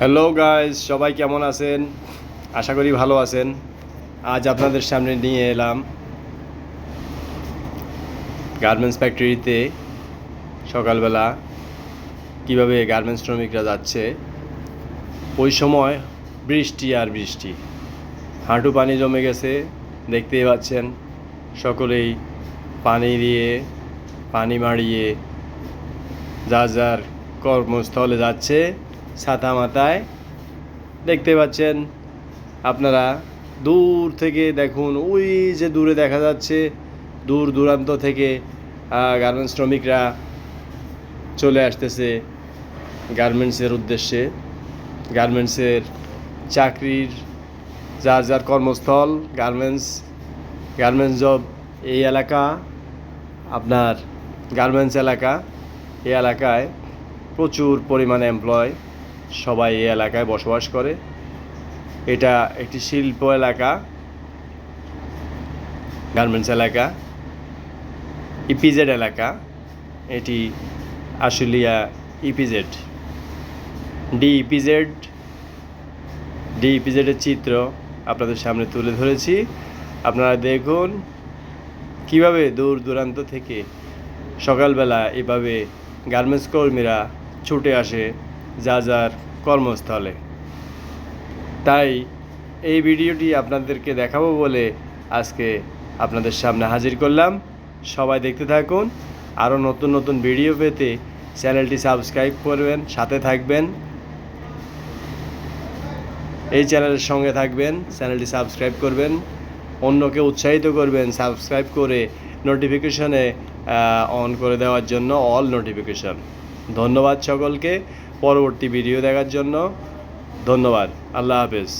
Hello guys সবাই কেমন আছেন? আশা করি ভালো আছেন। আজ আপনাদের সামনে নিয়ে এলাম গার্মেন্টস ফ্যাক্টরিতে সকালবেলা কীভাবে গার্মেন্টস শ্রমিকরা যাচ্ছে। ওই সময় বৃষ্টি আর বৃষ্টি। হাঁটু পানি জমে গেছে, দেখতেই পাচ্ছেন সকলেই পানি দিয়ে, পানি মারিয়ে যার যার কর্মস্থলে যাচ্ছে। ছাতা মাথায়। দেখতে পাচ্ছেন আপনারা দূর থেকে দেখুন, ওই যে দূরে দেখা যাচ্ছে, দূর দূরান্ত থেকে গার্মেন্টস শ্রমিকরা চলে আসতেছে গার্মেন্টসের উদ্দেশ্যে। গার্মেন্টসের চাকরির যার যার কর্মস্থল গার্মেন্টস গার্মেন্টস জব এই এলাকা, আপনার গার্মেন্টস এলাকা, এই এলাকায় প্রচুর পরিমাণে এমপ্লয় সবাই এই এলাকায় বসবাস করে। এটা একটি শিল্প এলাকা, গার্মেন্টস এলাকা, ইপিজেড এলাকা। এটি Ashulia EPZ. D EPZ D ইপিজেডের চিত্র আপনাদের সামনে তুলে ধরেছি। আপনারা দেখুন কীভাবে দূর দূরান্ত থেকে সকালবেলা এভাবে গার্মেন্টস কর্মীরা ছুটে আসে যা যার কর্মস্থলে। তাই এই ভিডিওটি আপনাদেরকে দেখাবো বলে আজকে আপনাদের সামনে হাজির করলাম। সবাই দেখতে থাকুন। আরও নতুন নতুন ভিডিও পেতে চ্যানেলটি সাবস্ক্রাইব করবেন, সাথে থাকবেন। এই চ্যানেলের সঙ্গে থাকবেন, চ্যানেলটি সাবস্ক্রাইব করবেন। অন্যকে উৎসাহিত করবেন, সাবস্ক্রাইব করে নোটিফিকেশনে অন করে দেওয়ার জন্য অল নোটিফিকেশন ধন্যবাদ সকলকে। পরবর্তী ভিডিও দেখার জন্য ধন্যবাদ। আল্লাহ হাফেজ।